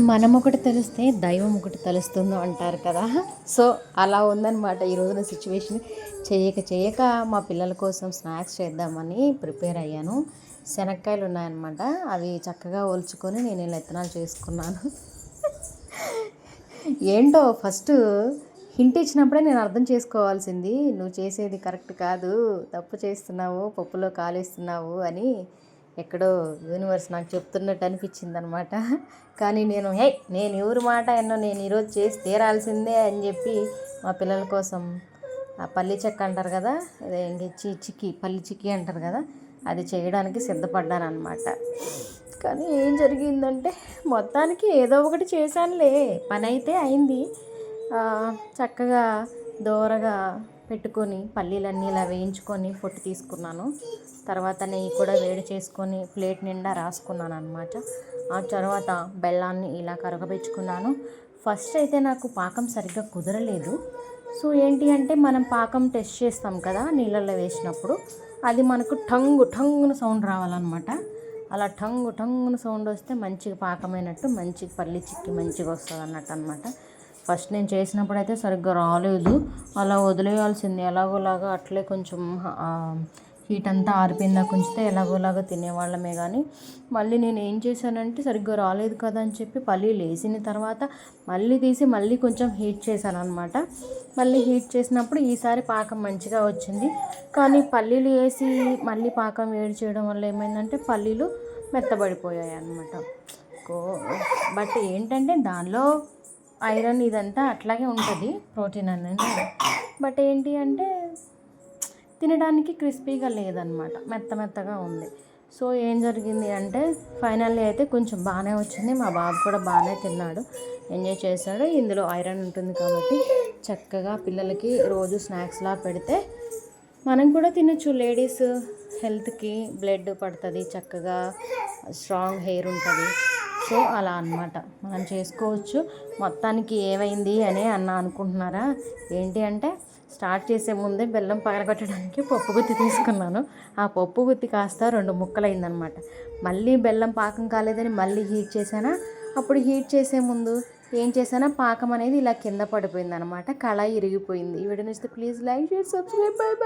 మనం ఒకటి తెలిస్తే దైవం ఒకటి తెలుస్తుందో అంటారు కదా. సో అలా ఉందన్నమాట ఈ రోజున సిచ్యువేషన్. చేయక చేయక మా పిల్లల కోసం స్నాక్స్ చేద్దామని ప్రిపేర్ అయ్యాను. శనక్కాయలు ఉన్నాయన్నమాట. అవి చక్కగా ఒలుచుకొని నేను ఇలా ఇత్తనాలు చేసుకున్నాను. ఏంటో ఫస్ట్ హింట్ ఇచ్చినప్పుడే నేను అర్థం చేసుకోవాల్సింది. నువ్వు చేసేది కరెక్ట్ కాదు. తప్పు చేస్తున్నావు పప్పులో కాలేస్తున్నావు అని ఎక్కడో యూనివర్స్ నాకు చెప్తున్నట్టు అనిపించింది అనమాట కానీ నేను హే నేను ఎవరి మాట ఎన్నో నేను ఈరోజు చేసి తీరాల్సిందే అని చెప్పి మా పిల్లల కోసం ఆ పల్లి చెక్క అంటారు కదా అదే ఇంక చిక్కి పల్లి చిక్కి అంటారు కదా అది చేయడానికి సిద్ధపడ్డాను అనమాట కానీ ఏం జరిగిందంటే మొత్తానికి ఏదో ఒకటి చేశానులే పని అయితే అయింది. చక్కగా దోరగా పెట్టుకొని పల్లీలన్నీ ఇలా వేయించుకొని పొట్టు తీసుకున్నాను. తర్వాత నెయ్యి కూడా వేడి చేసుకొని ప్లేట్ నిండా రాసుకున్నాను అనమాట ఆ తర్వాత బెల్లాన్ని ఇలా కరగబెచ్చుకున్నాను ఫస్ట్ అయితే నాకు పాకం సరిగ్గా కుదరలేదు. సో ఏంటి అంటే మనం పాకం టెస్ట్ చేస్తాం కదా నీళ్ళల్లో వేసినప్పుడు అది మనకు టంగు టంగున సౌండ్ రావాలన్నమాట. అలా టంగు టంగున సౌండ్ వస్తే మంచిగా పాకమైనట్టు మంచిగా పల్లి చిక్కి మంచిగా వస్తుంది అన్నట్టు అనమాట ఫస్ట్ నేను చేసినప్పుడు అయితే సరిగ్గా రాలేదు. అలా వదిలేయాల్సింది. ఎలాగోలాగా అట్లే కొంచెం హీట్ అంతా ఆరిపోయిందా కొంచితే ఎలాగోలాగా తినేవాళ్ళమే కానీ మళ్ళీ నేను ఏం చేశానంటే సరిగ్గా రాలేదు కదా అని చెప్పి పల్లీలు వేసిన తర్వాత మళ్ళీ తీసి మళ్ళీ కొంచెం హీట్ చేశాను అనమాట మళ్ళీ హీట్ చేసినప్పుడు ఈసారి పాకం మంచిగా వచ్చింది. కానీ పల్లీలు వేసి మళ్ళీ పాకం వేడి చేయడం వల్ల ఏమైందంటే పల్లీలు మెత్తబడిపోయాయి అనమాట బట్ ఏంటంటే దానిలో ఐరన్ ఇదంతా అట్లాగే ఉంటుంది ప్రోటీన్ అనేది. బట్ ఏంటి అంటే తినడానికి క్రిస్పీగా లేదనమాట మెత్త మెత్తగా ఉంది. సో ఏం జరిగింది అంటే ఫైనల్లీ అయితే కొంచెం బాగానే వచ్చింది మా బాబు కూడా బాగానే తిన్నాడు ఎంజాయ్ చేశాడు. ఇందులో ఐరన్ ఉంటుంది కాబట్టి చక్కగా పిల్లలకి రోజు స్నాక్స్లా పెడితే మనం కూడా తినచ్చు. లేడీస్ హెల్త్కి బ్లడ్ పడుతుంది చక్కగా స్ట్రాంగ్ హెయిర్ ఉంటుంది. సో అలా అన్నమాట. మనం చేసుకోవచ్చు. మొత్తానికి ఏమైంది అని అన్న అనుకుంటున్నారా? ఏంటి అంటే స్టార్ట్ చేసే ముందే బెల్లం పగలగొట్టడానికి పప్పు గుత్తి తీసుకున్నాను. ఆ పప్పు గుత్తి కాస్త రెండు ముక్కలైందనమాట మళ్ళీ బెల్లం పాకం కాలేదని మళ్ళీ హీట్ చేశానా? అప్పుడు హీట్ చేసే ముందు ఏం చేశానా? పాకం అనేది ఇలా కింద పడిపోయింది అనమాట కళ ఇరిగిపోయింది. ఈ వీడియో నచ్చితే please like share subscribe. Bye bye.